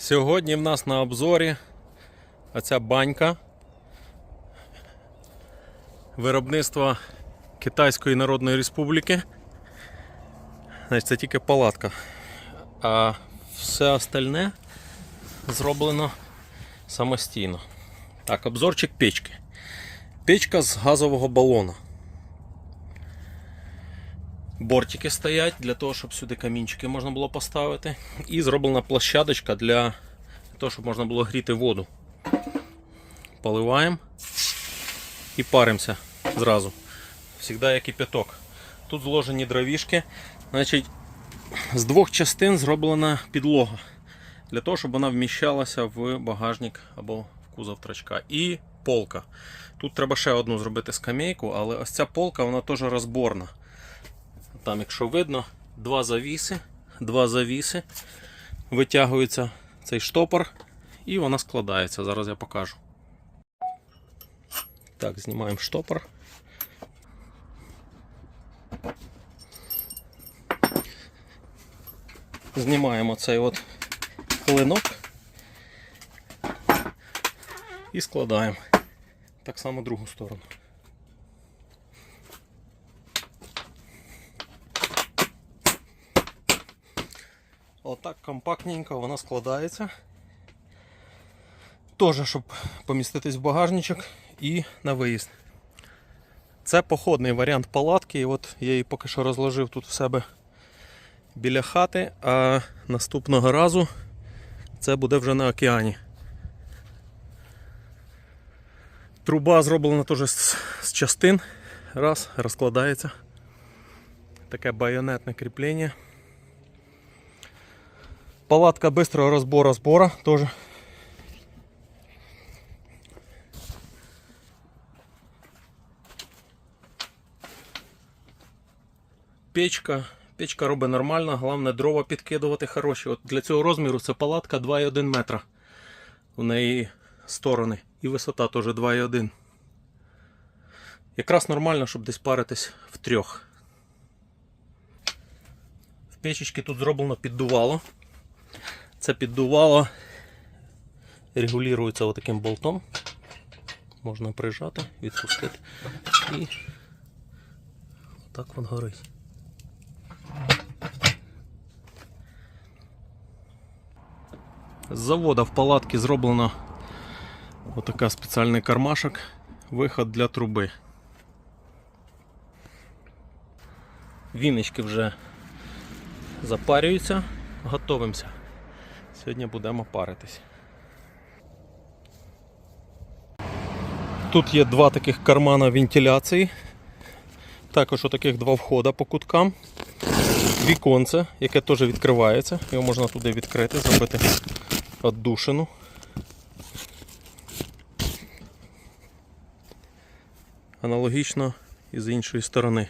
Сьогодні в нас на обзорі оця банька виробництва Китайської Народної Республіки. Значить, це тільки палатка. А все остальне зроблено самостійно. Так, обзорчик печки. Печка з газового балона. Бортики стоять для того, щоб сюди камінчики можна було поставити. І зроблена площадочка для того, щоб можна було гріти воду. Поливаємо і паримося зразу. Всегда як кипяток. Тут зложені дровішки. Значить, з двох частин зроблена підлога. Для того, щоб вона вміщалася в багажник або в кузов трачка. І полка. Тут треба ще одну зробити скамейку, але ось ця полка вона теж розборна. Там, якщо видно, два завіси, два завіси, витягується цей штопор і вона складається. Зараз я покажу. Так, знімаємо штопор. Знімаємо цей от клинок і складаємо. Так само другу сторону. Отак компактненько вона складається. Теж, щоб поміститись в багажничок і на виїзд. Це походний варіант палатки. І от я її поки що розложив тут в себе біля хати, а наступного разу це буде вже на океані. Труба зроблена теж з, частин. Раз, розкладається. Таке байонетне кріплення. Палатка быстрого разбора сбора тоже. Печка. Печка робить нормально, головне дрова підкидувати хороші. От для цього розміру це палатка 2,1 метра. У неї сторони. І висота теж 2,1. Якраз нормально, щоб десь паритись в трьох. В печечці тут зроблено піддувало. Це піддувало регулюється отаким болтом. Можна прижати, відпустити і отак він горить. З завода в палатці зроблено отака спеціальний кармашок, виход для труби. Віночки вже запарюються, готовимося. Сьогодні будемо паритись. Тут є два таких кармана вентиляції. Також отаких два входа по куткам. Віконце, яке теж відкривається. Його можна туди відкрити, зробити віддушину. Аналогічно і з іншої сторони.